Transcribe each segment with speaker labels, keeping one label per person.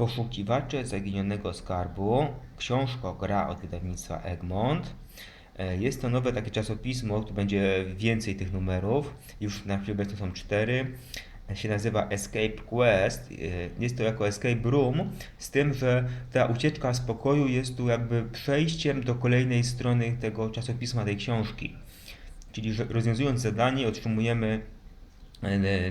Speaker 1: Poszukiwacze Zaginionego Skarbu, książka gra od wydawnictwa Egmont. E, Jest to nowe takie czasopismo, tu będzie więcej tych numerów, już na chwilę obecną są cztery. E, Się nazywa Escape Quest. E, Jest to jako Escape Room, z tym, że ta ucieczka z pokoju jest tu jakby przejściem do kolejnej strony tego czasopisma, tej książki. Czyli rozwiązując zadanie otrzymujemy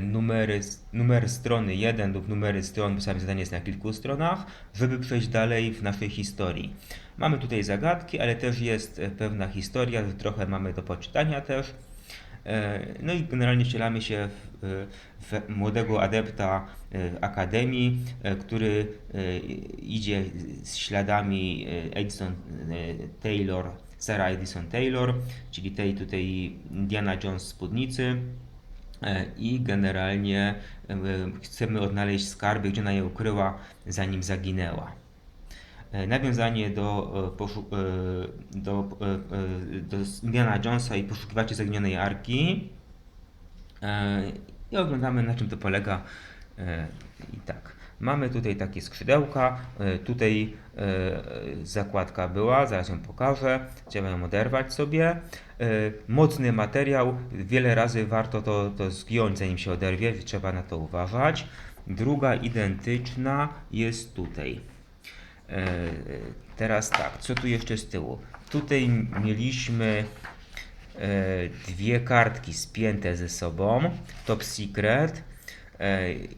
Speaker 1: numery, numer strony 1 lub numery stron, bo same zadanie jest na kilku stronach, żeby przejść dalej w naszej historii. Mamy tutaj zagadki, ale też jest e, pewna historia, trochę mamy do poczytania też. E, No i generalnie wcielamy się w, w młodego adepta e, akademii, e, który e, idzie z śladami e, Edison e, Taylor, Sarah Edison Taylor, czyli tej tutaj Indiana Jones spódnicy. E, I generalnie e, chcemy odnaleźć skarby, gdzie ona je ukryła, zanim zaginęła. E, Nawiązanie do, do, do Indiana Jonesa i poszukiwaczy zaginionej arki. I oglądamy na czym to polega. I tak. Mamy tutaj takie skrzydełka. E, Tutaj e, zakładka była, zaraz ją pokażę. Trzeba ją oderwać sobie. E, Mocny materiał, wiele razy warto to, to zgiąć zanim się oderwie, trzeba na to uważać. Druga identyczna jest tutaj. Teraz tak, co tu jeszcze z tyłu? Tutaj mieliśmy dwie kartki spięte ze sobą, top secret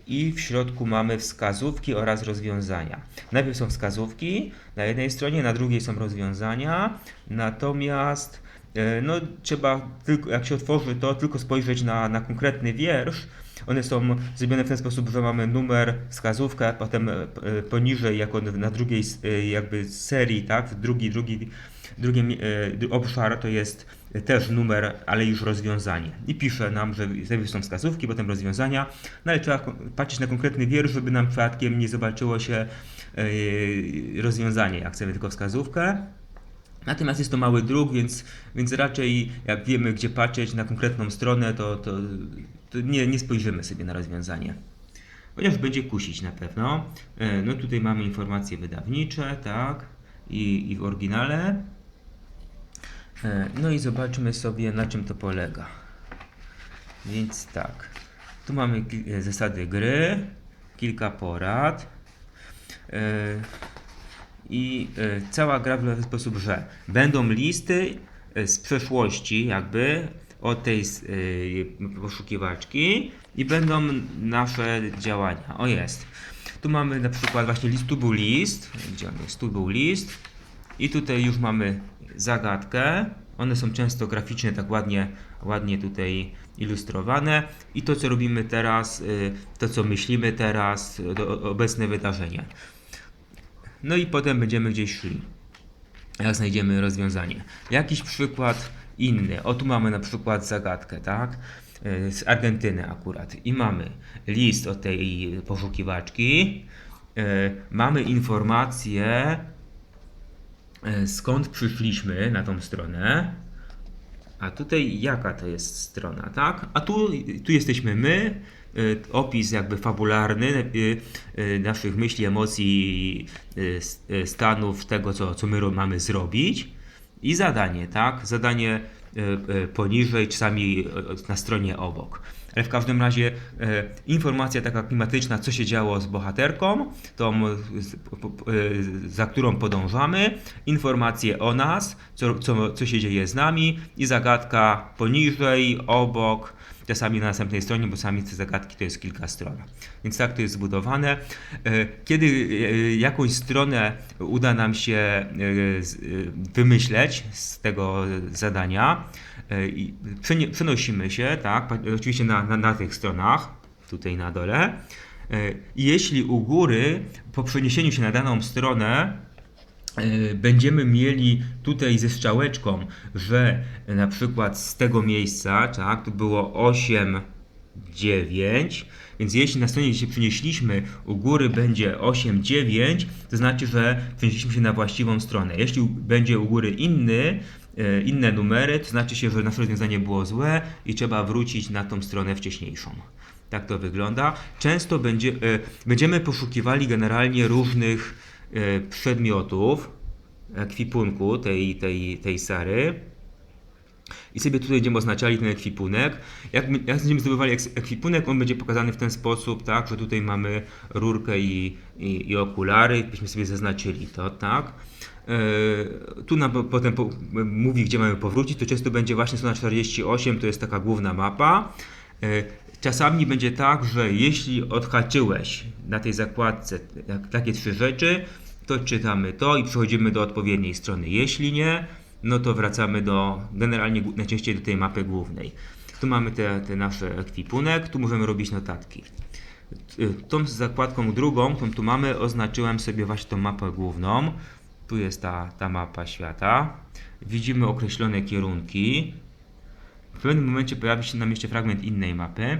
Speaker 1: i w środku mamy wskazówki oraz rozwiązania. Najpierw są wskazówki na jednej stronie, na drugiej są rozwiązania, natomiast e, no, trzeba, tylko, jak się otworzy to, tylko spojrzeć na, na konkretny wiersz. One są zrobione w ten sposób, że mamy numer, wskazówkę, potem e, e, poniżej, jako na drugiej e, jakby serii, tak, drugi, drugi, drugi obszar to jest też numer, ale już rozwiązanie. I pisze nam, że są wskazówki, potem rozwiązania, no ale trzeba patrzeć na konkretny wiersz, żeby nam przypadkiem nie zobaczyło się rozwiązanie, jak chcemy tylko wskazówkę. Natomiast jest to mały druk, więc, więc raczej jak wiemy, gdzie patrzeć na konkretną stronę, to, to, to nie, nie spojrzymy sobie na rozwiązanie. Chociaż będzie kusić na pewno. E, No tutaj mamy informacje wydawnicze, tak, i, i w oryginale. E, No i zobaczmy sobie na czym to polega. Więc tak, tu mamy e, zasady gry, kilka porad. I e, cała gra w ten sposób, że będą listy e, z przeszłości, jakby od tej e, poszukiwaczki i będą nasze działania. O jest. Tu mamy na przykład właśnie list, tu był list, gdzie on jest? Tu był list i tutaj już mamy zagadkę. One są często graficznie tak ładnie, ładnie tutaj ilustrowane i to co robimy teraz, to co myślimy teraz, to obecne wydarzenie. No i potem będziemy gdzieś szli. Jak znajdziemy rozwiązanie. Jakiś przykład inny. O tu mamy na przykład zagadkę, tak? Y, Z Argentyny akurat. I mamy list od tej poszukiwaczki. Y, Mamy informację, y, skąd przyszliśmy na tą stronę. A tutaj jaka to jest strona, tak? A tu, tu jesteśmy my, opis jakby fabularny y, y, naszych myśli, emocji, y, y, stanów, tego co, co my mamy zrobić i zadanie, tak? Zadanie y, y, poniżej, czasami y, na stronie obok. Ale w każdym razie y, informacja taka klimatyczna, co się działo z bohaterką, tą, y, z- y, za którą podążamy, informacje o nas, co, co, co się dzieje z nami i zagadka poniżej, obok, czasami na następnej stronie, bo sami te zagadki to jest kilka stron. Więc tak to jest zbudowane. E, Kiedy e, jakąś stronę uda nam się e, e, wymyśleć z tego zadania, e, przenie- przenosimy się, tak, oczywiście na, na, na tych stronach, tutaj na dole. E, jeśli u góry po przeniesieniu się na daną stronę e, będziemy mieli tutaj ze strzałeczką, że na przykład z tego miejsca, tak, tu było 8, 9, więc jeśli na stronie gdzie się przenieśliśmy, u góry będzie 8, 9, to znaczy, że przenieśliśmy się na właściwą stronę. Jeśli będzie u góry inny, e, inne numery, to znaczy się, że nasze rozwiązanie było złe i trzeba wrócić na tą stronę wcześniejszą. Tak to wygląda. Często będzie, e, będziemy poszukiwali generalnie różnych e, przedmiotów, ekwipunku tej, tej, tej Sary. I sobie tutaj będziemy oznaczali ten ekwipunek. Jak, jak będziemy zdobywali ekwipunek, on będzie pokazany w ten sposób, tak, że tutaj mamy rurkę i, i, i okulary, byśmy sobie zaznaczyli to, tak. E, tu nam po- potem po, mówi, gdzie mamy powrócić, to często będzie właśnie strona 48, to jest taka główna mapa. E, Czasami będzie tak, że jeśli odhaczyłeś na tej zakładce takie trzy rzeczy, to czytamy to i przechodzimy do odpowiedniej strony. Jeśli nie, no to wracamy do, generalnie najczęściej do tej mapy głównej. Tu mamy te, te nasze ekwipunek, tu możemy robić notatki. Y, Tą zakładką drugą, tą tu mamy, oznaczyłem sobie właśnie tą mapę główną. Tu jest ta, ta mapa świata. Widzimy określone kierunki. W pewnym momencie pojawi się nam jeszcze fragment innej mapy.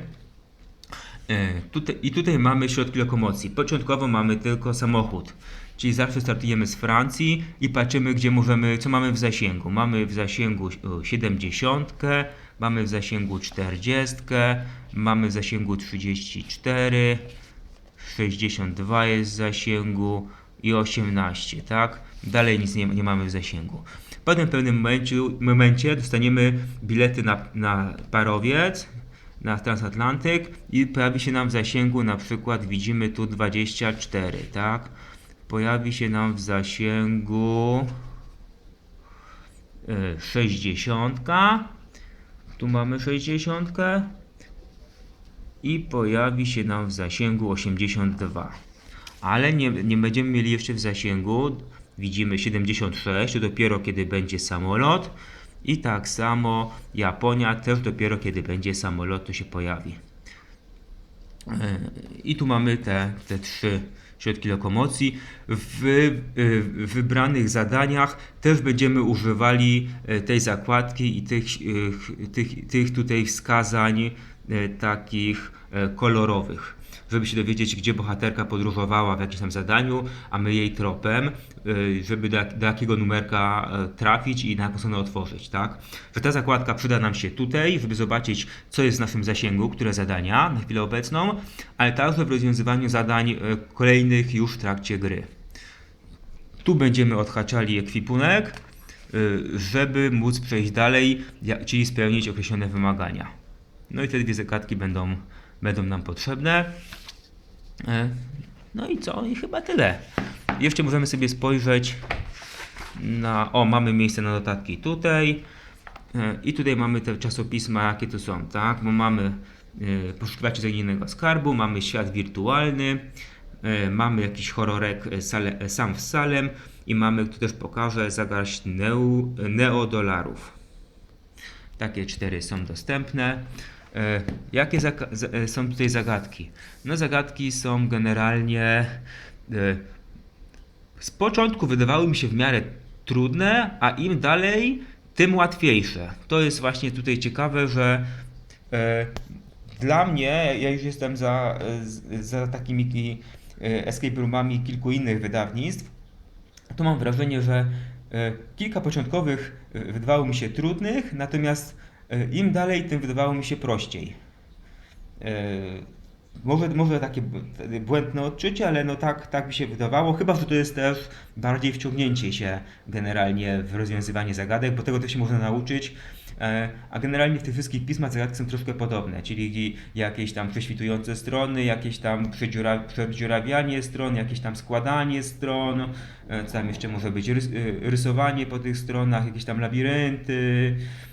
Speaker 1: E, Tutaj, I tutaj mamy środki lokomocji. Początkowo mamy tylko samochód, czyli zawsze startujemy z Francji i patrzymy, gdzie możemy, co mamy w zasięgu. Mamy w zasięgu e, 70, mamy w zasięgu 40, mamy w zasięgu 34, 62 jest w zasięgu i 18, tak? Dalej nic nie, nie mamy w zasięgu. Potem w pewnym momencie, momencie dostaniemy bilety na, na parowiec, na transatlantyk i pojawi się nam w zasięgu, na przykład widzimy tu 24, tak? Pojawi się nam w zasięgu e, 60, tu mamy 60 i pojawi się nam w zasięgu 82. Ale nie, nie będziemy mieli jeszcze w zasięgu, widzimy 76, to dopiero kiedy będzie samolot. I tak samo Japonia też dopiero kiedy będzie samolot, to się pojawi. E, I tu mamy te, te trzy środki lokomocji. W e, wybranych zadaniach też będziemy używali e, tej zakładki i tych, tych, tych tutaj wskazań takich kolorowych, żeby się dowiedzieć, gdzie bohaterka podróżowała w jakimś tam zadaniu, a my jej tropem, e, żeby do, do jakiego numerka e, trafić i na jaką stronę otworzyć, tak? Że ta zakładka przyda nam się tutaj, żeby zobaczyć, co jest w naszym zasięgu, które zadania na chwilę obecną, ale także w rozwiązywaniu zadań e, kolejnych już w trakcie gry. Tu będziemy odhaczali ekwipunek, y, żeby móc przejść dalej, czyli spełnić określone wymagania. No i te dwie zagadki będą, będą nam potrzebne. E, No i co? I chyba tyle. Jeszcze możemy sobie spojrzeć na. O, mamy miejsce na notatki tutaj. E, I tutaj mamy te czasopisma, jakie tu są, tak? Bo mamy e, poszukiwaczy zaginionego skarbu, mamy świat wirtualny, mamy jakiś horrorek sam w Salem i mamy, tu też pokażę, zagarść neo, neodolarów. Takie cztery są dostępne. E, Jakie e, są tutaj zagadki? No zagadki są generalnie e, z początku wydawały mi się w miarę trudne, a im dalej, tym łatwiejsze. To jest właśnie tutaj ciekawe, że dla mnie, ja już jestem za, za takimi escape roomami kilku innych wydawnictw, to mam wrażenie, że kilka początkowych wydawało mi się trudnych, natomiast im dalej, tym wydawało mi się prościej. E, Może, może takie błędne odczucie, ale no tak, tak mi się wydawało, chyba że to jest też bardziej wciągnięcie się generalnie w rozwiązywanie zagadek, bo tego też się można nauczyć. E, A generalnie w tych wszystkich pismach zagadki są troszkę podobne, czyli jakieś tam prześwitujące strony, jakieś tam przedziura, przedziurawianie stron, jakieś tam składanie stron, e, co tam jeszcze może być, rys, e, rysowanie po tych stronach, jakieś tam labirynty, e,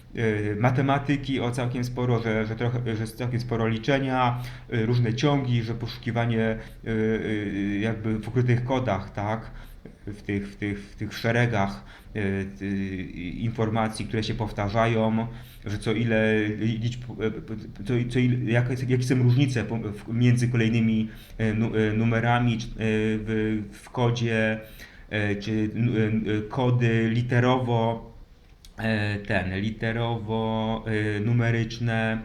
Speaker 1: matematyki o całkiem sporo, że, że, trochę, że całkiem sporo liczenia, e, różne ciągi, że poszukiwanie e, e, jakby w ukrytych kodach, tak, w tych, w tych, w tych szeregach e, informacji, które się powtarzają, że co ile liczb, e, co, co ile, jakie, jakie są różnice między kolejnymi e, nu- e, numerami e, w, w kodzie, e, czy e, kody literowo e, ten, literowo e, numeryczne.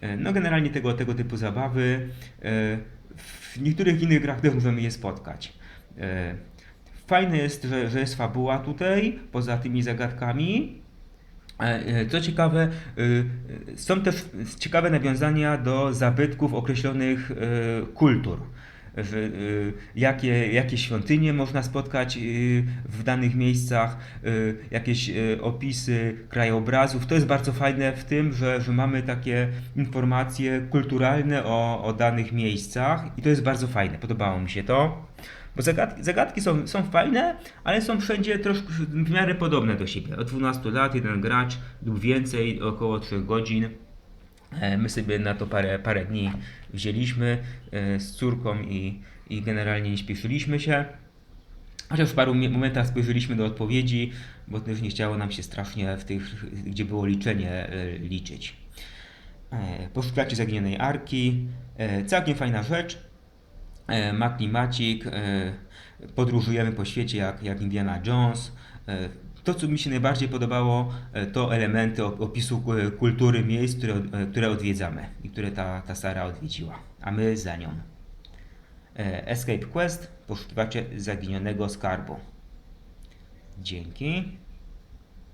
Speaker 1: E, No generalnie tego, tego typu zabawy. E, W niektórych innych grach też możemy je spotkać. E, Fajne jest, że, że jest fabuła tutaj, poza tymi zagadkami. E, e, Co ciekawe, są też ciekawe nawiązania do zabytków określonych kultur. Y, jakie, jakie świątynie można spotkać y, w danych miejscach, y, jakieś opisy krajobrazów. To jest bardzo fajne w tym, że, że mamy takie informacje kulturalne o, o danych miejscach i to jest bardzo fajne. Podobało mi się to. Bo zagadki, zagadki są, są fajne, ale są wszędzie troszkę w miarę podobne do siebie. Od 12 lat jeden gracz lub więcej, około 3 godzin. E, My sobie na to parę, parę dni wzięliśmy e, z córką i, i generalnie nie śpieszyliśmy się. Chociaż w paru momentach spojrzeliśmy do odpowiedzi, bo też nie chciało nam się strasznie w tych, gdzie było liczenie, e, liczyć. E, Poszukiwacie zaginionej arki. Całkiem fajna rzecz. Ma klimacik. Podróżujemy po świecie jak, jak Indiana Jones. To, co mi się najbardziej podobało, e, to elementy op- opisu kultury miejsc, które, e, które odwiedzamy i które ta, ta Sara odwiedziła, a my za nią. E, Escape Quest, poszukiwacze zaginionego skarbu. Dzięki.